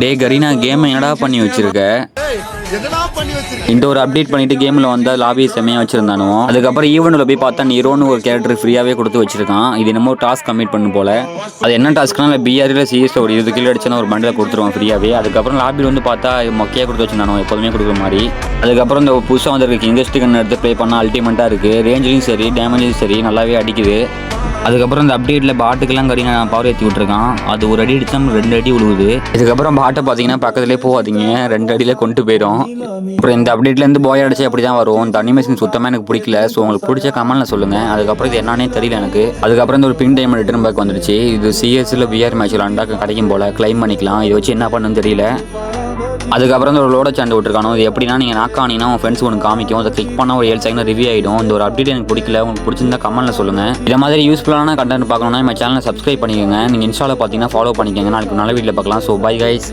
டே Kareena game என்னடா பண்ணி வச்சிருக்க? என்னடா பண்ணி இந்த ஒரு அப்டேட் பண்ணிட்டு கேம்ல வந்தா லாபி செம்மையாக வச்சிருந்தானோ அதுக்கப்புறம் ஈவெண்ட்ல போய் பார்த்தா நீரோன்னு ஒரு கேரக்டர் ஃப்ரீயாவே கொடுத்து வச்சிருக்கான். இது என்னமோ டாஸ்க் கம்ப்ளீட் பண்ணு போல. அது என்ன டாஸ்க்னால இல்லை பிஆர்ல சிஎஸ்ல ஒரு இருபது கிலோ அடிச்சுன்னா ஒரு பண்டில் கொடுத்துருவான் ஃப்ரீயாவே அதுக்கப்புறம் லாபியில் வந்து பார்த்தா மொக்கையா கொடுத்து வச்சிருந்தானோ எப்போதுமே கொடுக்குற மாதிரி. அதுக்கப்புறம் இந்த புதுசாக வந்திருக்கு இன்வெஸ்ட் எடுத்து ப்ளே பண்ணால் அல்டிமேட்டாக இருக்குது ரேஞ்சிலையும் சரி டேமேஜும் சரி நல்லாவே அடிக்குது. அதுக்கப்புறம் இந்த அப்டேட்டில் பாட்டுக்கெல்லாம் கறி நான் பவர் ஏற்றி விட்ருக்கான் அது ஒரு அடி அடிச்சா ரெண்டு அடி விழுவுது. இதுக்கப்புறம் பாட்டை பார்த்தீங்கன்னா பக்கத்துலேயே போகாதீங்க. ரெண்டு அடியில் கொண்டு போயிடும். அப்புறம் இந்த அப்டேட்லேருந்து போய் அடிச்சு அப்படி தான் வரும்? தண்ணி மிஷின் சுத்தமாக எனக்கு பிடிக்கல. ஸோ உங்களுக்கு பிடிச்ச கமெண்ட்ல சொல்லுங்கள் அதுக்கப்புறம் இது என்னன்னே தெரியல எனக்கு. அதுக்கப்புறம் இந்த ஒரு பின் டைம் ரிட்டர்ன் பேக் வந்துருச்சு. இது சிஎஸ்சில் பிஆர் மேட்ச் விளாண்டா கிடைக்கும் போல். க்ளைம் பண்ணிக்கலாம். இதை வச்சு என்ன பண்ணுன்னு தெரியல. அதுக்கப்புறம் இந்த ஒரு லோட சாண்ட் விட்டுருக்கானோ? இது எப்படின்னா நீங்கள் நாக் ஆனீங்கன்னா உங்கள் ஃப்ரெண்ட்ஸ் ஒன்று காமிக்கும். அதை கிளிக் பண்ணால் ஒரு ஏழு செகண்ட் ரிவ்யூ ஆகிடும் இந்த ஒரு அப்டேட் எனக்கு பிடிக்கல. உங்களுக்கு பிடிச்சிருந்தா கமெண்ட்டில் சொல்லுங்கள் இந்த மாதிரி யூஸ்ஃபுல்லான கண்டென்ட் பார்க்கணும்னா நம்ம சேனலை சப்ஸ்கிரைப் பண்ணிக்கோங்க. நீங்கள் இன்ஸ்டாவில் பார்த்தீங்கன்னா ஃபாலோ பண்ணிக்கோங்க. நாளைக்கு நல்ல வீட்டில் பார்க்கலாம். So bye guys